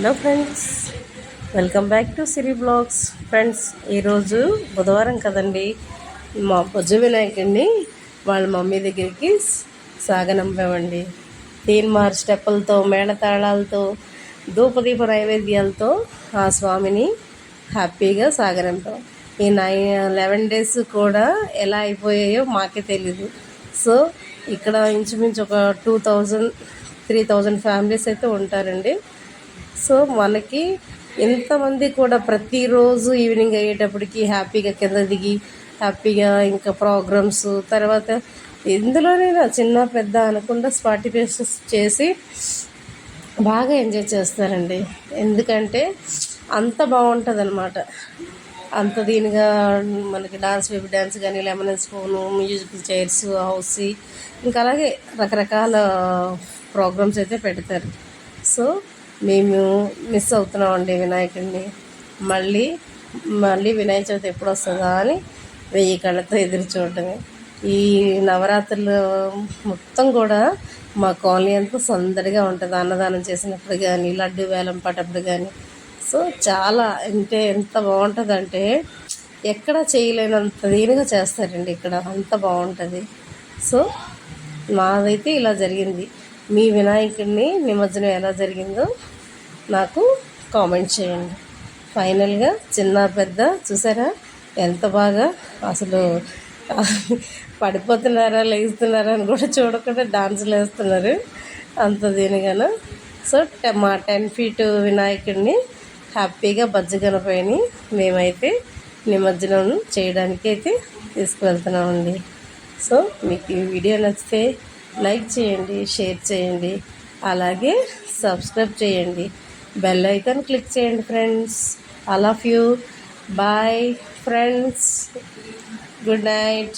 Hello friends welcome back to Siri blogs. Friends ఈరోజు బుధవారం కదండి. మా బొజ్జు వినాయకుడిని వాళ్ళ మమ్మీ దగ్గరికి సాగనంపామండి. తీన్మార్ స్టెప్పులతో మేళతాళాలతో ధూపదీప నైవేద్యాలతో ఆ స్వామిని హ్యాపీగా సాగనంపాం. ఈ నైన్ లెవెన్ డేస్ కూడా ఎలా అయిపోయాయో మాకే తెలీదు. సో ఇక్కడ ఇంచుమించు ఒక two thousand three thousand families అయితే ఉంటారండి. సో మనకి ఎంతమంది కూడా ప్రతిరోజు ఈవినింగ్ అయ్యేటప్పటికి హ్యాపీగా కింద దిగి హ్యాపీగా ఇంకా ప్రోగ్రామ్స్ తర్వాత ఎందులోనైనా చిన్న పెద్ద అనకుండా పార్టిసిపేషన్స్ చేసి బాగా ఎంజాయ్ చేస్తారండి. ఎందుకంటే అంత బాగుంటుంది అనమాట అంత దీనిగా మనకి డాన్స్ బేబీ డ్యాన్స్ కానీ lemon spoon music chairs house ఇంకా అలాగే రకరకాల ప్రోగ్రామ్స్ అయితే పెడతారు. సో మేము మిస్ అవుతున్నామండి వినాయకుడిని. మళ్ళీ మళ్ళీ వినాయక చవితి ఎప్పుడు వస్తుందా అని వెయ్యి కళ్ళతో ఎదురు చూడటమే ఈ నవరాత్రులు మొత్తం కూడా మా కాలనీ అంతా సందడిగా ఉంటుంది. అన్నదానం చేసినప్పుడు కానీ లడ్డు వేలం పట్టప్పుడు కానీ సో చాలా అంటే ఎంత బాగుంటుందంటే ఎక్కడ చేయలేనంత దీనిగా చేస్తారండి ఇక్కడ. అంత బాగుంటుంది. సో మాదైతే ఇలా జరిగింది. మీ వినాయకుడిని నిమజ్జనం ఎలా జరిగిందో నాకు కామెంట్ చేయండి. ఫైనల్గా చిన్న పెద్ద చూసారా? ఎంత బాగా అసలు పడిపోతున్నారా లేస్తున్నారా అని కూడా చూడకుండా డాన్సులు వేస్తున్నారు. అంత దీనిగాను. సో మా టెన్ ఫీట్ వినాయకుడిని హ్యాపీగా బజ్జ మేమైతే నిమజ్జనం చేయడానికి అయితే తీసుకువెళ్తున్నామండి. సో మీకు ఈ వీడియో నచ్చితే లైక్ చేయండి షేర్ చేయండి. అలాగే సబ్స్క్రైబ్ చేయండి. బెల్ ఐకాన్ క్లిక్ చేయండి friends. I love you. Bye friends. Good night.